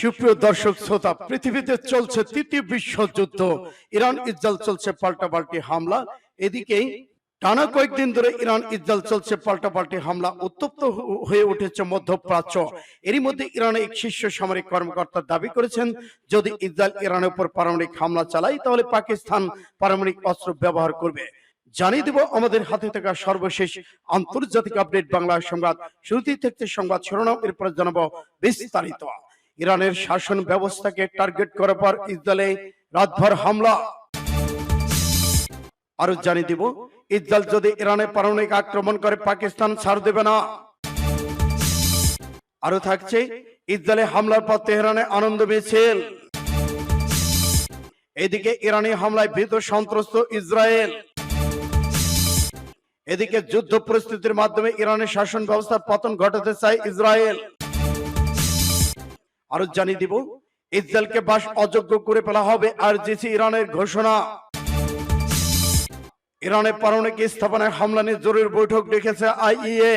সুপ্রিয় দর্শক, শ্রোতা, পৃথিবীতে চলছে তৃতীয় বিশ্বযুদ্ধ। ইরান, ইসরায়েল চলছে পাল্টাপাল্টি হামলা। এদিকে টানা কয়েকদিন ধরে ইরান, ইসরায়েল চলছে পাল্টাপাল্টি হামলা। উত্তপ্ত হয়ে উঠেছে মধ্যপ্রাচ্য। এরই মধ্যে ইরানের এক শীর্ষ সামরিক কর্মকর্তা দাবি করেছেন, যদি ইসরায়েল ইরানের উপর পারমাণবিক হামলা চালায়, তাহলে পাকিস্তান পারমাণবিক অস্ত্র ব্যবহার করবে। জানিয়ে দেব আমাদের হাতে থাকা সর্বশেষ আন্তর্জাতিক আপডেট বাংলা সংবাদ। শুরুতেই থাকতে সংবাদ শিরোনাম, এরপর জানাব বিস্তারিত। ইরানের শাসন ব্যবস্থাকে টার্গেট করার পর ইসরায়েলে রাতভর হামলা। আরও জানিয়ে দিব, ইসরায়েল যদি ইরানে পারমাণবিক আক্রমণ করে, পাকিস্তান ছাড় দেবে না। আরও থাকছে, ইসরায়েলে হামলার পর তেহরানে আনন্দ মিছিল। এদিকে ইরানি হামলায় ভীত সন্ত্রস্ত ইসরায়েল। এদিকে যুদ্ধ পরিস্থিতির মাধ্যমে ইরানের শাসন ব্যবস্থার পতন ঘটাতে চায় ইসরায়েল। আরও জানিয়ে দিব ইসরায়েলকে বাস অযোগ্য করে ফেলা হবে আর জিসি ইরানের ঘোষণা। ইরানের পারমাণবিক স্থাপনায় হামলা নিয়ে জরুরি বৈঠক ডেকেছে আইইএ।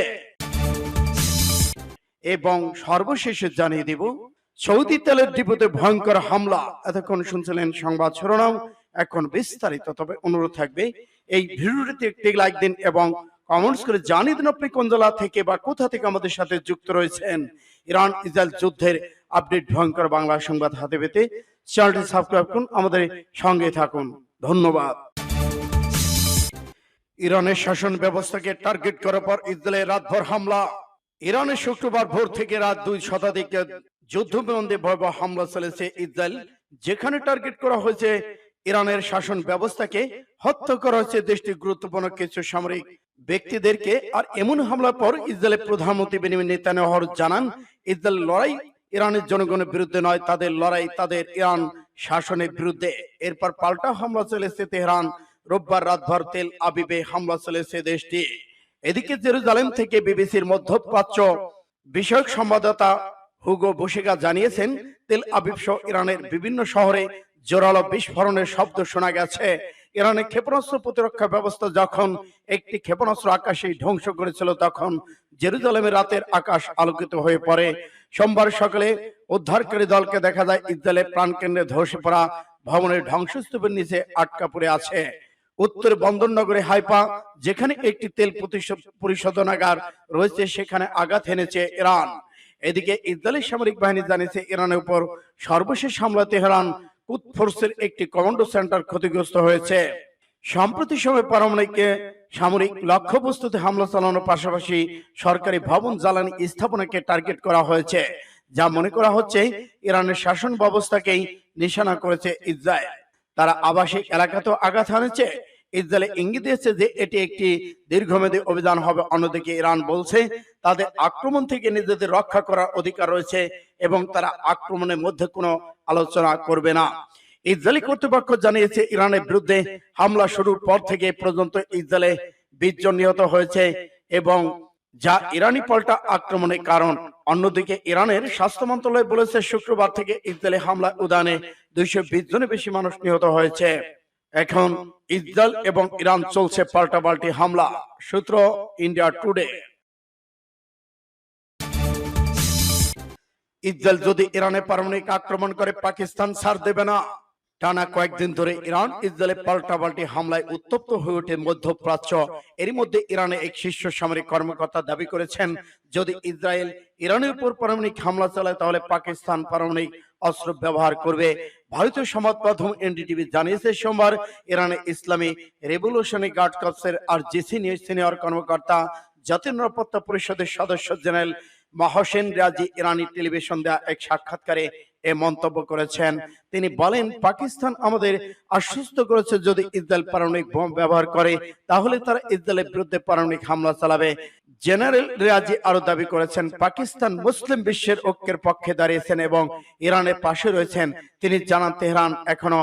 এবং সর্বশেষে জানিয়ে দিব সৌদি তেলের ডিপোতে ভয়ঙ্কর হামলা। এতক্ষণ শুনছিলেন সংবাদ শিরোনাম এখন বিস্তারিত। তবে অনুরোধ থাকবে এই ভিডিওটিতে একটি লাইক দিন এবং কমেন্টস করে জানিয়ে দিন আপনি কোন জেলা থেকে বা কোথা থেকে আমাদের সাথে যুক্ত রয়েছেন। ইরান ইসরায়েল যুদ্ধের আপডেট ভয়ঙ্কর বাংলা সংবাদ হাতে পেতে চ্যানেলটি সাবস্ক্রাইব করুন, আমাদের সঙ্গে থাকুন। ধন্যবাদ। ইরানের শাসন ব্যবস্থাকে টার্গেট করার পর ইসরায়েলের রাতভর হামলা। ইরানের শুক্রবার ভোর থেকে রাত দুই শতাধিক যুদ্ধবন্দে ভয়াবহ হামলা চলেছে ইসরায়েল, যেখানে টার্গেট করা হয়েছে ইরানের শাসন ব্যবস্থাকে হত্যা করা হয়েছে দেশটির গুরুত্বপূর্ণ কিছু সামরিক ব্যক্তিদেরকে। আর এমন হামলার পর ইসরায়েলের প্রধানমন্ত্রী বেনিমিন নেতানিয়াহু জানান, ইসরায়েল লড়াই ইরানের জনগণের বিরুদ্ধে নয়, তাদের লড়াই, তাদের ইরান শাসনের বিরুদ্ধে। এরপর পাল্টা হামলা চলেছে তেহরান। রোববার রাতভর তেল আবিবে হামলা চলেছে দেশটি। এদিকে জেরুজালেম থেকে বিবিসির মধ্যপ্রাচ্য বিষয়ক সংবাদদাতা হুগো বসিকা জানিয়েছেন, তেল আবিব সহ ইরানের বিভিন্ন শহরে জোরালো বিস্ফোরণের শব্দ শোনা গেছে। ইরানের ক্ষেপণাস্ত্র প্রতিরক্ষা ব্যবস্থা যখন একটি ক্ষেপণাস্ত্র আকাশে ধ্বংস করেছিল, তখন জেরুজালেমের রাতের আকাশ আলোকিত হয়ে পড়ে। সোমবার সকালে উদ্ধারকারী দলকে দেখা যায়, ইসরায়েলের প্রাণকেন্দ্রে ধসে পড়া ভবনের ধ্বংসস্তূপের নিচে আটকা পড়ে আছে। উত্তর বন্দরনগরে হাইপা যেখানে একটি তেল পরিশোধনাগার রয়েছে, সেখানে আঘাত এনেছে ইরান। এদিকে ইসরায়েলি সামরিক বাহিনী জানিয়েছে, ইরানের উপর সর্বশেষ হামলা তেহরান কুদ ফোর্সের একটি কমান্ডো সেন্টার ক্ষতিগ্রস্ত হয়েছে। সম্প্রতি সময় পারমাণবিক সামরিক হামলা চালানোর পাশাপাশি সরকারি ভবন জ্বালানি স্থাপনাকে টার্গেট করা হয়েছে, যা মনে করা হচ্ছে ইরানের শাসন ব্যবস্থাকেই নিশানা করেছে ইসরায়েল। তারা আবাসিক এলাকাতেও আঘাত হানেছে। ইসরায়েলে ইঙ্গিত দিয়েছে যে এটি একটি দীর্ঘমেয়াদী অভিযান হবে। অন্যদিকে ইরান বলছে, তাদের আক্রমণ থেকে নিজেদের রক্ষা করার অধিকার রয়েছে এবং তারা আক্রমণের মধ্যে কোনো আলোচনা করবে না। ইসরায়েলি কর্তৃপক্ষ জানিয়েছে, ইরানের বিরুদ্ধে হামলা শুরুর পর থেকে পর্যন্ত ইসরায়েলে বিশ জন নিহত হয়েছে এবং যা ইরানি পাল্টা আক্রমণের কারণ। অন্যদিকে ইরানের স্বাস্থ্য মন্ত্রণালয় বলেছে, শুক্রবার থেকে ইসরায়েলি হামলা উদানে দুইশো বিশ জনের বেশি মানুষ নিহত হয়েছে। এখন ইসরায়েল এবং ইরান চলছে পাল্টাপাল্টি হামলা। সূত্র ইন্ডিয়া টুডে। ইসরায়েল যদি ইরানে পারমাণবিক আক্রমণ করে, পাকিস্তান ছাড় দেবে না। টানা কয়েকদিন ধরে ইরান ইসরায়েলে পাল্টাপাল্টি হামলায় উত্তপ্ত হয়ে ওঠে মধ্যপ্রাচ্য। এরই মধ্যে ইরানে এক শীর্ষ সামরিক কর্মকর্তা দাবি করেছেন, যদি ইসরায়েল ইরানের উপর পারমাণবিক হামলা চালায়, তাহলে পাকিস্তান পারমাণবিক অস্ত্র ব্যবহার করবে। ভারতীয় সংবাদ মাধ্যম এনডিটিভি জানিয়েছে, সোমবার ইরানে ইসলামী রেভলিউশনারি গার্ড কর্পসের আর জিসি সিনিয়র কর্মকর্তা জাতীয় নিরাপত্তা পরিষদের সদস্য জেনারেল মহসেন রাজি ইরানি টেলিভিশন দেয়া এক সাক্ষাৎকারে এ মন্তব্য করেছেন। তিনি বলেন পাকিস্তান আমাদের আশ্বস্ত করেছে যদি ইসরায়েল পারমাণবিক বোম ব্যবহার করে তাহলে তারা ইসরায়েলের বিরুদ্ধে পারমাণবিক হামলা চালাবে। জেনারেল রিয়াজি আরও দাবি করেছেন পাকিস্তান মুসলিম বিশ্বের ঐক্যের পক্ষে দাঁড়িয়েছেন এবং ইরানের পাশে রয়েছেন। তিনি জানান তেহরান এখনও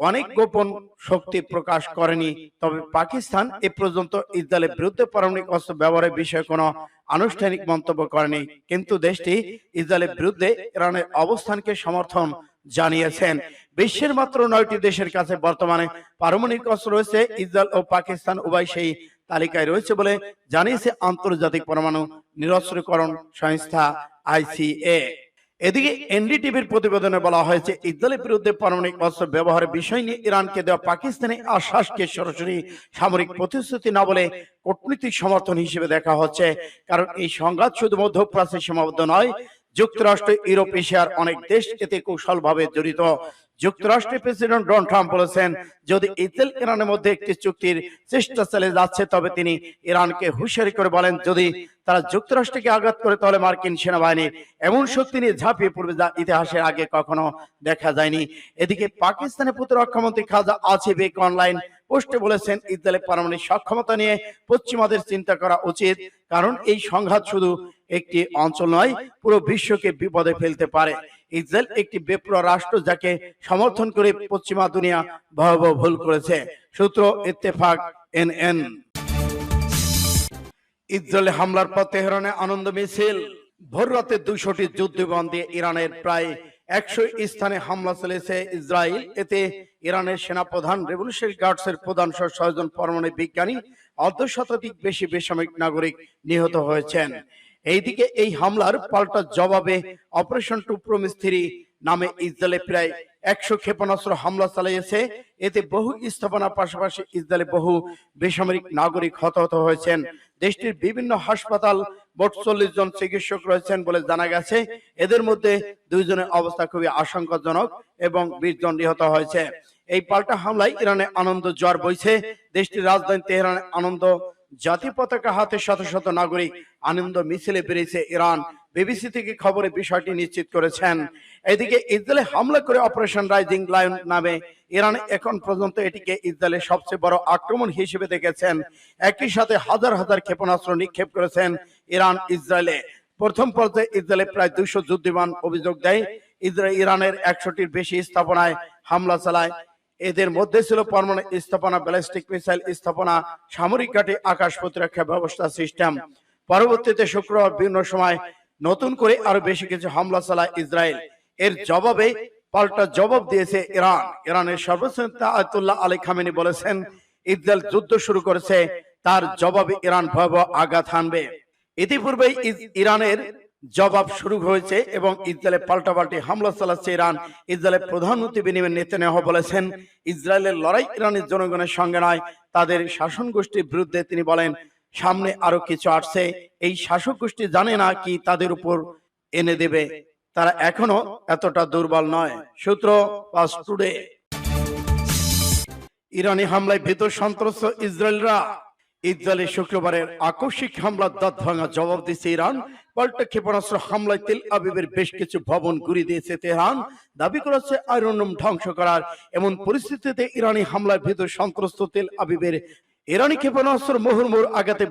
অনেক গোপন শক্তি প্রকাশ করেনি। তবে পাকিস্তান এ পর্যন্ত ইসরায়েলের বিরুদ্ধে পারমাণবিক অস্ত্র ব্যবহারের বিষয়ে কোনো আনুষ্ঠানিক মন্তব্য করেনি। কিন্তু দেশটি ইসরায়েলের বিরুদ্ধে ইরানের অবস্থানকে সমর্থন জানিয়েছেন। বিশ্বের মাত্র নয়টি দেশের কাছে বর্তমানে পারমাণবিক অস্ত্র রয়েছে। ইসরায়েল ও পাকিস্তান উভয় সেই তালিকায় রয়েছে বলে জানিয়েছে আন্তর্জাতিক পরমাণু নিরস্ত্রীকরণ সংস্থা আইসিএ। এদিকে এনডিটিভির প্রতিবেদনে বলা হয়েছে, ইসরায়েলের বিরুদ্ধে পারমাণবিক অস্ত্র ব্যবহারের বিষয় নিয়ে ইরানকে দেওয়া পাকিস্তানের আশ্বাসকে সরাসরি সামরিক প্রতিশ্রুতি না বলে কূটনৈতিক সমর্থন হিসেবে দেখা হচ্ছে। কারণ এই সংঘাত শুধু মধ্যপ্রাচ্যে সীমাবদ্ধ নয়, যুক্তরাষ্ট্র, ইউরোপ, এশিয়ার অনেক দেশ এতে কৌশলভাবে জড়িত। যুক্তরাষ্ট্রের প্রেসিডেন্ট ডোনাল্ড ট্রাম্প বলেছেন, যদি ইসরায়েল ইরানের মধ্যে একটি চুক্তির চেষ্টা চালিয়ে যাচ্ছে, তবে তিনি ইরানকে হুঁশিয়ারি করে বলেন, যদি তারা যুক্তরাষ্ট্রকে আঘাত করে, তাহলে মার্কিন সেনাবাহিনী এমন শক্তি নিয়ে ঝাঁপিয়ে পড়বে যা ইতিহাসের আগে কখনো দেখা যায়নি। এদিকে পাকিস্তানের প্রতিরক্ষামন্ত্রী খাজা আসিফ এক অনলাইন পোস্টে বলেছেন, ইসরায়েলের পারমাণবিক সক্ষমতা নিয়ে পশ্চিমাদের চিন্তা করা উচিত, কারণ এই সংঘাত শুধু একটি অঞ্চল নয়, পুরো বিশ্বকে বিপদে ফেলতে পারে। ইসরায়েল একটি বেপরোয়া রাষ্ট্র যাকে সমর্থন করে পশ্চিমা দুনিয়া ভয়াবহ ভুল করেছে। সূত্র ইত্তেফাক এন এন ইসরায়েলে হামলার পর তেহরানে আনন্দ মিছিল। ভোর রাতে দুশোটি যুদ্ধ দিয়ে ইরানের প্রায় একশো স্থানে হামলা চলেছে ইসরায়েল। এতে ইরানের সেনাপ্রধান রেভলিউশনারি গার্ডসের প্রধান সহ ছয়জন পরমাণু বিজ্ঞানী অর্ধ শতাধিক বেশি বেসামরিক নাগরিক নিহত হয়েছেন। এইদিকে এই হামলার পাল্টা জবাবে অপারেশন টু প্রমিস্ত্রি নামে ইসরায়েলে প্রায় একশো ক্ষেপণাস্ত্র হামলা চালিয়েছে। এতে বহু স্থাপনার পাশাপাশি ইসরায়েলে বহু বেসামরিক নাগরিক হতাহত হয়েছেন। দেশটির বিভিন্ন হাসপাতাল, মোট চল্লিশ জন চিকিৎসক রয়েছেন বলে জানা গেছে। এদের মধ্যে দুইজনের অবস্থা খুবই আশঙ্কাজনক এবং বিশ জন নিহত হয়েছে। এই পাল্টা হামলায় ইরানে আনন্দ জ্বর বইছে। দেশটির রাজধানী তেহরানে আনন্দ জাতীয় পতাকা হাতে শত শত নাগরিক আনন্দ মিছিলে বেরিয়েছে ইরান। বিবিসি থেকে খবরে বিষয়টি নিশ্চিত করেছেন। এদিকে ইসরায়েলে হামলা করে অপারেশন রাইজিং লায়ন নামে ইরান এখন পর্যন্ত এটিকে ইসরায়েলের সবচেয়ে বড় আক্রমণ হিসেবে দেখেছেন। একই সাথে হাজার হাজার ক্ষেপণাস্ত্র নিক্ষেপ করেছেন ইরান ইসরায়েলে। প্রথম পর্যায়ে ইসরায়েলে প্রায় দুইশো যুদ্ধবিমান অভিযোগ দেয়। ইসরায়েল ইরানের একশোটির বেশি স্থাপনায় হামলা চালায়। এদের মধ্যে ছিল পরমাণু স্থাপনা ব্যালিস্টিক মিসাইল স্থাপনা, সামরিক ঘাটে, আকাশ প্রতিরক্ষা ব্যবস্থা সিস্টেম পরবর্তীতে শুক্রবার বিভিন্ন সময় নতুন করে আরও বেশি কিছু হামলা চালায় ইসরায়েল। এর জবাবে পাল্টা জবাব দিয়েছে ইরান। ইরানের সর্বোচ্চ আয়তুল্লাহ আলী খামেনি বলেছেন, ইসরায়েল যুদ্ধ শুরু করেছে, তার জবাবে ইরান ভয়াবহ আঘাত হানবে। ইতিপূর্বেই ইস- ইরানের জবাব শুরু হয়েছে এবং ইসরায়েলে পাল্টাপাল্টি হামলা চালাচ্ছে ইরান। ইসরায়েলের প্রধানমন্ত্রী বেনিয়ামিন নেতানিয়াহু বলেছেন, ইসরায়েলের লড়াই ইরানের জনগণের সঙ্গে নয়, তাদের শাসন গোষ্ঠীর বিরুদ্ধে তিনি বলেন, সামনে আরও কিছু আসছে। এই শাসক গোষ্ঠী জানে না কি তাদের উপর এনে দেবে। তারা এখনও এতটা দুর্বল নয়। সূত্র পাস টুডে। ইরানি হামলায় ভীত সন্ত্রস্ত ইসরায়েলরা। ইসরায়েলের শুক্রবারের আকস্মিক হামলার দাঁত ভাঙা জবাব দিচ্ছে ইরান। পাল্টা ক্ষেপণাস্ত্র হামলায় তেল আবিবের বেশ কিছু ভবন দিয়েছে তেহরান। দাবি করেছে ধ্বংস করার। এমন পরিস্থিতিতে ইরানি হামলায় ভীত সন্ত্রস্ত তেল আবিবের ইরানি ক্ষেপণাস্ত্র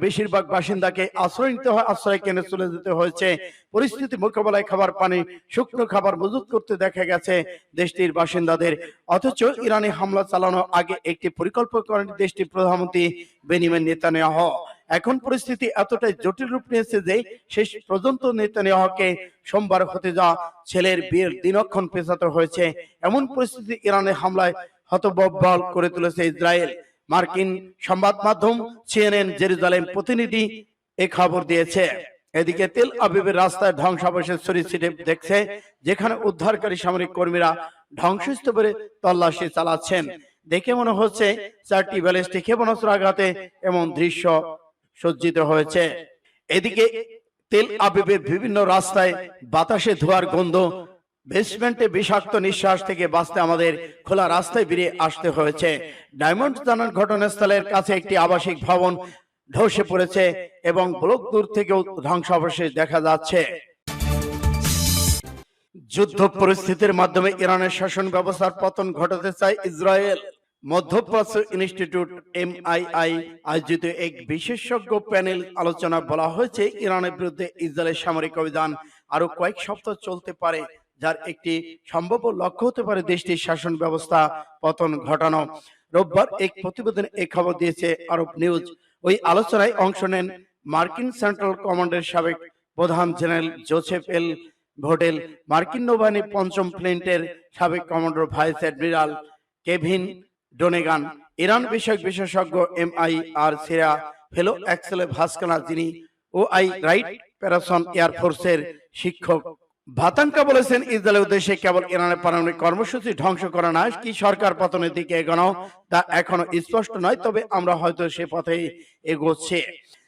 বেশিরভাগ বাসিন্দাকে আশ্রয় নিতে হয়, আশ্রয় কেনে চলে যেতে হয়েছে। পরিস্থিতি মোকাবেলায় খাবার, পানি, শুকনো খাবার মজুত করতে দেখা গেছে দেশটির বাসিন্দাদের। অথচ ইরানি হামলা চালানোর আগে একটি পরিকল্পনা করেন দেশটির প্রধানমন্ত্রী বেনিমেন নেতানিয়াহ। এখন পরিস্থিতি এতটাই জটিল রূপ নিয়েছে যে শেষ পর্যন্ত নেতানিয়াহকে সোমবার হতে যাওয়া ছেলের বিয়ের দিনক্ষণ পেছাতে হয়েছে। এমন পরিস্থিতি ইরানের হামলায় হতবল করে তুলেছে ইসরায়েল। মার্কিন সংবাদ মাধ্যম সিএনএন জেরুজালেম প্রতিনিধি এ খবর দিয়েছে। এদিকে তেল আবিবের রাস্তায় ধ্বংসাবশেষ ছড়িয়ে ছিটে দেখছে, যেখানে উদ্ধারকারী সামরিক কর্মীরা ধ্বংসস্তূপে তল্লাশি চালাচ্ছেন। দেখে মনে হচ্ছে, চারটি ব্যালিস্টিক ক্ষেপণাস্ত্র আঘাতে এমন দৃশ্য সজ্জিত হয়েছে। এদিকে তেল আবিবের বিভিন্ন রাস্তায় বাতাসে ধোয়ার গন্ধ, বেসমেন্টে বিষাক্ত নিঃশ্বাস থেকে বাঁচতে আমাদের খোলা রাস্তায় বেরিয়ে আসতে হয়েছে। ডায়মন্ড জানার ঘটনাস্থলের কাছে একটি আবাসিক ভবন ধসে পড়েছে এবং ব্লক দূর থেকেও ধ্বংসাবশেষ দেখা যাচ্ছে। যুদ্ধ পরিস্থিতির মাধ্যমে ইরানের শাসন ব্যবস্থার পতন ঘটাতে চায় ইসরায়েল। মধ্যপ্রাচ্য ইনস্টিটিউট এমআইআই আয়োজিত এক বিশেষজ্ঞ প্যানেল আলোচনা বলা হয়েছে, ইরানের বিরুদ্ধে ইসরায়েলের সামরিক অভিযান আরও কয়েক সপ্তাহ চলতে পারে, যার একটি সম্ভাব্য লক্ষ্য হতে পারে দেশটির শাসন ব্যবস্থা পতন ঘটানো। রোববার এক প্রতিবেদনে এই খবর দিয়েছে আরব নিউজ। ওই আলোচনায় অংশ নেন মার্কিন সেন্ট্রাল কমান্ডের সাবেক প্রধান জেনারেল জোসেফ এল ভোটেল মার্কিন নৌবাহিনী পঞ্চম ফ্লিন্টের সাবেক commander vice admiral Kevin Donegan, Iran বিষয়ক বিশেষজ্ঞ এম আই আর সিরা ফেলো এক্সেলে ভাস্কানা যিনি ও আই রাইট প্যারাসন এয়ারফোর্সের শিক্ষক। ভাতাঙ্কা বলেছেন, ইসরায়েলের উদ্দেশ্যে কেবল ইরানের পারমাণবিক কর্মসূচি ধ্বংস করা নয়, কি সরকার পতনের দিকে এগোনো তা এখনও স্পষ্ট নয়, তবে আমরা হয়তো সে পথে এগোচ্ছে।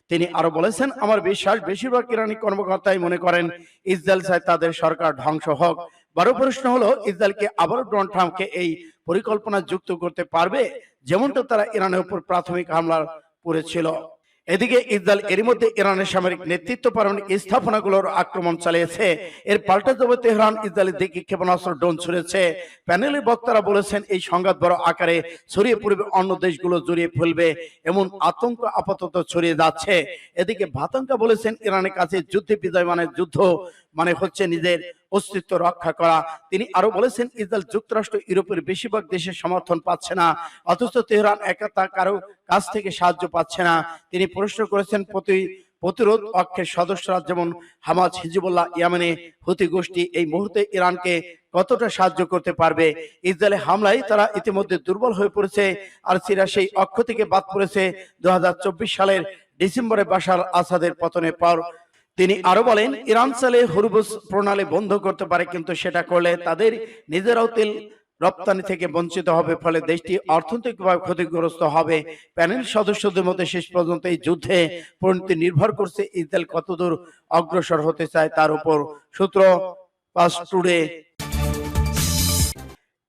তিনি আরও বলেছেন, আমার বিশ্বাস, বেশিরভাগ ইরানি কর্মকর্তাই মনে করেন, ইসরায়েল চায় তাদের সরকার ধ্বংস হোক। বড় প্রশ্ন হলো, ইসরায়েলকে আবারও ডোনাল্ড ট্রাম্পকে এই পরিকল্পনা যুক্ত করতে পারবে? যেমনটা তারা ইরানের উপর প্রাথমিক হামলা করেছিল। এদিকে ইসরায়েল এরই মধ্যে ইরানের সামরিক নেতৃত্ব পারমাণবিক স্থাপনাগুলোর আক্রমণ চালিয়েছে। এর পাল্টা জবাবে তেহরান ইসরায়েলের দিকে ক্ষেপণাস্ত্র ড্রোন ছুড়েছে। প্যানেলের বক্তারা বলেছেন, এই সংঘাত বড় আকারে ছড়িয়ে পড়বে, অন্য দেশগুলো জড়িয়ে ফেলবে। এমন আতঙ্ক আপাতত ছড়িয়ে যাচ্ছে। এদিকে ভাতাঙ্কা বলেছেন, ইরানের কাছে যুদ্ধে বিজয় মানে যুদ্ধ মানে হচ্ছে নিজের অস্তিত্ব রক্ষা করা। তিনি আরও বলেছেন, ইসরায়েল যুক্তরাষ্ট্র ইউরোপের বেশিরভাগ দেশের সমর্থন পাচ্ছে না। অথচ তেহরান একা তা কারও কাছ থেকে সাহায্য পাচ্ছে না। তিনি প্রশ্ন করেছেন, প্রতি, প্রতিরোধ অক্ষের সদস্যরা যেমন হামাজ হিজবুল্লাহ, ইয়ামেনে হুতি গোষ্ঠী, এই মুহূর্তে ইরানকে কতটা সাহায্য করতে পারবে? ইসরায়েলে হামলায় তারা ইতিমধ্যে দুর্বল হয়ে পড়েছে আর সিরা সেই অক্ষ থেকে বাদ পড়েছে। দু হাজার চব্বিশ সালের ডিসেম্বরে বাশার আসাদের পতনের পর তিনি আরও বলেন ইরান চালে হরুবুস প্রণালী বন্ধ করতে পারে কিন্তু সেটা করলে তাদের নিজেরাও তেল রপ্তানি থেকে বঞ্চিত হবে ফলে দেশটি অর্থনৈতিকভাবে ক্ষতিগ্রস্ত হবে। প্যানেল সদস্যদের মধ্যে শেষ পর্যন্ত এই যুদ্ধে পরিণতি নির্ভর করছে। ইসরায়েল কতদূর অগ্রসর হতে চায় তার উপর সূত্র পাস টুডে।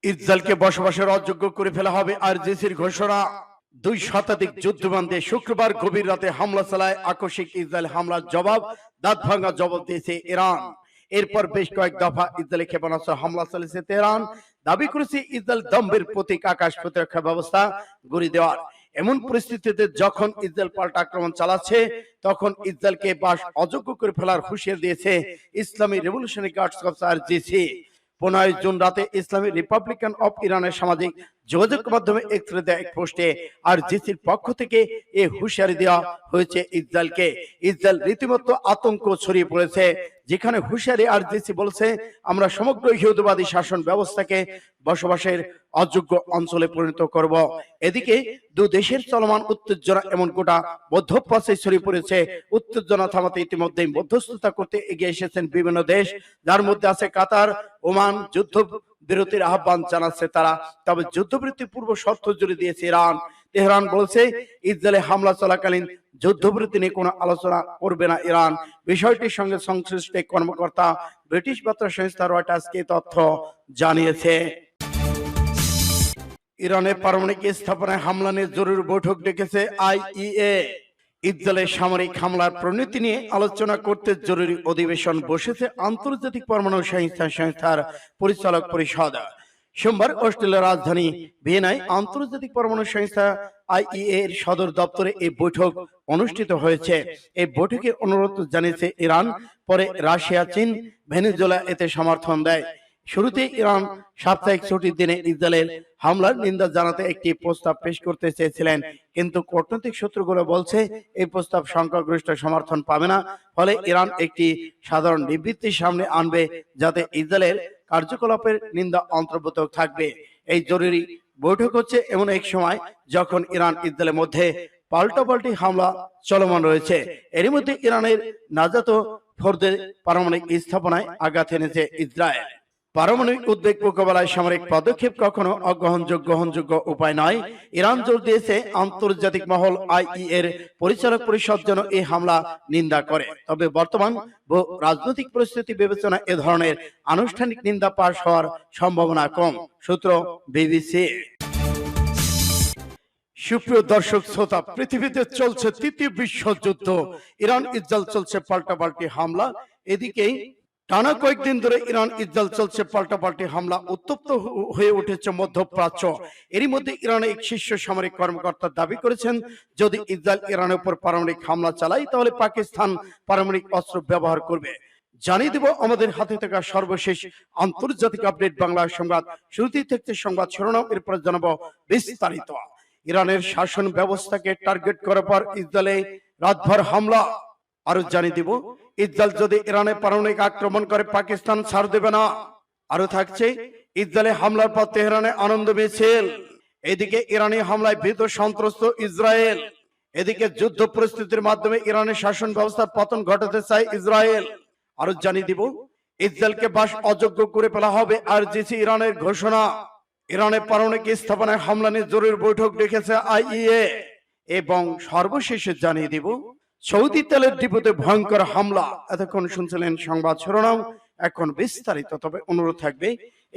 ইসরায়েলকে বসবাসের অযোগ্য করে ফেলা হবে আর জেসির ঘোষণা। দুই শতাধিক যুদ্ধবান্ধে শুক্রবার গভীর রাতে হামলা চালায় আকস্মিক ইসরায়েল হামলার জবাব দাঁত ভাঙা জবাব দিয়েছে ইরান। এরপর বেশ কয়েক দফা ইসরায়েলি ক্ষেপণাস্ত্র হামলা চালিয়েছে তেহরান। দাবি করেছে ইসরায়েল দম্বের প্রতীক আকাশ প্রতিরক্ষা ব্যবস্থা গড়ে দেওয়ার। এমন পরিস্থিতিতে যখন ইসরায়েল পাল্টা আক্রমণ চালাচ্ছে, তখন ইসরায়েলকে বাস অযোগ্য করে ফেলার হুঁশিয়ার দিয়েছে ইসলামী রেভলিউশনারি গার্ডস অফ আরজিসি। পনেরোই জুন রাতে ইসলামী রিপাবলিকান অফ ইরানের সামাজিক যোগাযোগ মাধ্যমে এক্সরে দেয় এক পোস্টে আর জিসির পক্ষ থেকে এ হুঁশিয়ারি দেওয়া হয়েছে ইসরায়েলকে। ইসরায়েল রীতিমতো আতঙ্ক ছড়িয়ে পড়েছে যেখানে হুঁশিয়ারি আর জিসি বলছে আমরা সমগ্র ইহুদবাদী শাসন ব্যবস্থাকে বসবাসের অযোগ্য অঞ্চলে পরিণত করব। এদিকে দু দেশের চলমান উত্তেজনা এমন গোটা মধ্যপ্রাচ্যে ছড়িয়ে পড়েছে। উত্তেজনা থামাতে ইতিমধ্যে মধ্যস্থতা করতে এগিয়ে এসেছেন বিভিন্ন দেশ। যার মধ্যে আছে কাতার ওমান যুদ্ধ বিরতির আহ্বান জানাচ্ছে তারা। তবে যুদ্ধবিরতি পূর্ব শর্ত জুড়ে দিয়েছে ইরান। তেহরান বলছে, ইসরায়েলে হামলা চলাকালীন যুদ্ধবিরতি নিয়ে কোনো আলোচনা করবে না ইরান। বিষয়টির সঙ্গে সংশ্লিষ্ট কর্মকর্তা ব্রিটিশ বার্তা সংস্থা রয়টার্সকে তথ্য জানিয়েছে। ইরানের পারমাণবিক স্থাপনায় হামলা নিয়ে জরুরি বৈঠক ডেকেছে আইইএ। ইসরায়েলের সামরিক হামলার প্রণীতি নিয়ে আলোচনা করতে জরুরি অধিবেশন বসেছে আন্তর্জাতিক পরমাণু সংস্থা সংস্থার পরিচালক পরিষদ। সোমবার অস্ট্রেলিয়ার রাজধানী ভিয়েনায় আন্তর্জাতিক পরমাণু সংস্থা আইইএ এর সদর দপ্তরে এই বৈঠক অনুষ্ঠিত হয়েছে। এই বৈঠকে অনুরোধ জানিয়েছে ইরান, পরে রাশিয়া, চীন, ভেনেজুয়েলা এতে সমর্থন দেয়। শুরুতে ইরান সাপ্তাহিক ছুটির দিনে ইসরায়েলের হামলার নিন্দা জানাতে একটি প্রস্তাব পেশ করতে চেয়েছিলেন। কিন্তু কূটনৈতিক সূত্রগুলো বলছে, এই প্রস্তাব সংখ্যাগরিষ্ঠ সমর্থন পাবে না। ফলে ইরান একটি সাধারণ বিবৃতি সামনে আনবে যাতে ইসরায়েলের কার্যকলাপের নিন্দা অন্তর্ভুক্ত থাকবে। এই জরুরি বৈঠক হচ্ছে এমন এক সময় যখন ইরান ইসরায়েলের মধ্যে পাল্টাপাল্টি হামলা চলমান রয়েছে। এরই মধ্যে ইরানের নাজাত ফোরদের পারমাণবিক স্থাপনায় আঘাত এনেছে ইসরায়েল। পারমাণবিক উদ্বেগ মোকাবেলায় সামরিক পদক্ষেপ কখনো অগ্রহণযোগ্য, গ্রহণযোগ্য উপায় নয়। ইরান জোর দিয়েছে আন্তর্জাতিক মহল আইই এর পরিচালক পরিষদ যেন এই হামলা নিন্দা করে। তবে বর্তমান রাজনৈতিক পরিস্থিতি বিবেচনা এ ধরনের আনুষ্ঠানিক নিন্দা পাশ হওয়ার সম্ভাবনা কম, সূত্র বিবিসি। সুপ্রিয় দর্শক, শ্রোতা, পৃথিবীতে চলছে তৃতীয় বিশ্বযুদ্ধ। ইরান ইসরায়েল চলছে পাল্টাপাল্টি হামলা। এদিকে টানা কয়েকদিন ধরে ইরান ইসরায়েল চলছে পাল্টাপাল্টি হামলা, উত্তপ্ত হয়ে উঠেছে মধ্যপ্রাচ্য। এরই মধ্যে ইরানের এক শীর্ষ সামরিক কর্মকর্তা দাবি করেছেন, যদি ইসরায়েল ইরানের উপর পারমাণবিক হামলা চালায়, তাহলে পাকিস্তান পারমাণবিক অস্ত্র ব্যবহার করবে। জানিয়ে দেব, আমাদের হাতে থাকা সর্বশেষ আন্তর্জাতিক আপডেট বাংলা সংবাদ। শুরুতেই থাকতে সংবাদ শিরোনাম, এরপর জানাব বিস্তারিত। ইরানের শাসন ব্যবস্থাকে টার্গেট করার পর ইসরায়েলে রাতভর হামলা। আরও জানিয়ে দিব ইসরায়েল যদি ইরানে পারমাণবিক আক্রমণ করে, পাকিস্তান ছাড় দেবে না। আরও থাকছে ইসরায়েলে হামলার পর তেহরানে আনন্দ মিছিল। এদিকে ইরানি হামলায় ভীত সন্ত্রস্ত ইসরায়েল। এদিকে যুদ্ধ পরিস্থিতির মাধ্যমে ইরানের শাসন ব্যবস্থার পতন ঘটাতে চায় ইসরায়েল। আরও জানিয়ে দিব ইসরায়েলকে বাস অযোগ্য করে ফেলা হবে আর জিসি ইরানের ঘোষণা। ইরানের পারমাণবিক স্থাপনায় হামলা নিয়ে জরুরি বৈঠক ডেকেছে আইইএ। এবং সর্বশেষে জানিয়ে দিব সৌদি তেলের ডিপোতে ভয়ঙ্কর হামলা। এতক্ষণ শুনছিলেন সংবাদ শিরোনাম। এখন বিস্তারিত, তবে অনুরোধ থাকবে,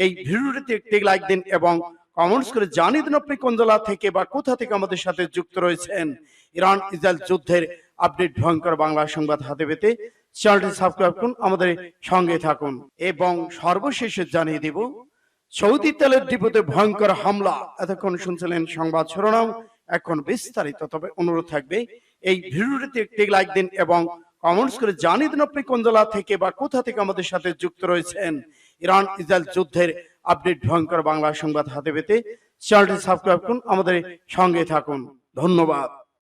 এই ভিডিওটিতে একটি লাইক দিন এবং কমেন্টস করে জানিয়ে দিন আপনি কোন জেলা থেকে বা কোথা থেকে আমাদের সাথে যুক্ত রয়েছেন। ইরান ইসরায়েল যুদ্ধের আপডেট ভয়ঙ্কর বাংলা সংবাদ হাতে পেতে চ্যানেলটি সাবস্ক্রাইব করুন, আমাদের সঙ্গে থাকুন। এবং সর্বশেষে জানিয়ে দিব, সৌদি তেলের ডিপোতে ভয়ঙ্কর হামলা। এতক্ষণ শুনছিলেন সংবাদ শিরোনাম। এখন বিস্তারিত, তবে অনুরোধ থাকবে এই ভিডিওটিতে একটি লাইক দিন এবং কমেন্টস করে জানিয়ে দিন আপনি কোন জেলা থেকে বা কোথা থেকে আমাদের সাথে যুক্ত রয়েছেন। ইরান ইসরায়েল যুদ্ধের আপডেট ভয়ঙ্কর বাংলা সংবাদ হাতে পেতে চ্যানেলটি সাবস্ক্রাইব করুন, আমাদের সঙ্গে থাকুন। ধন্যবাদ।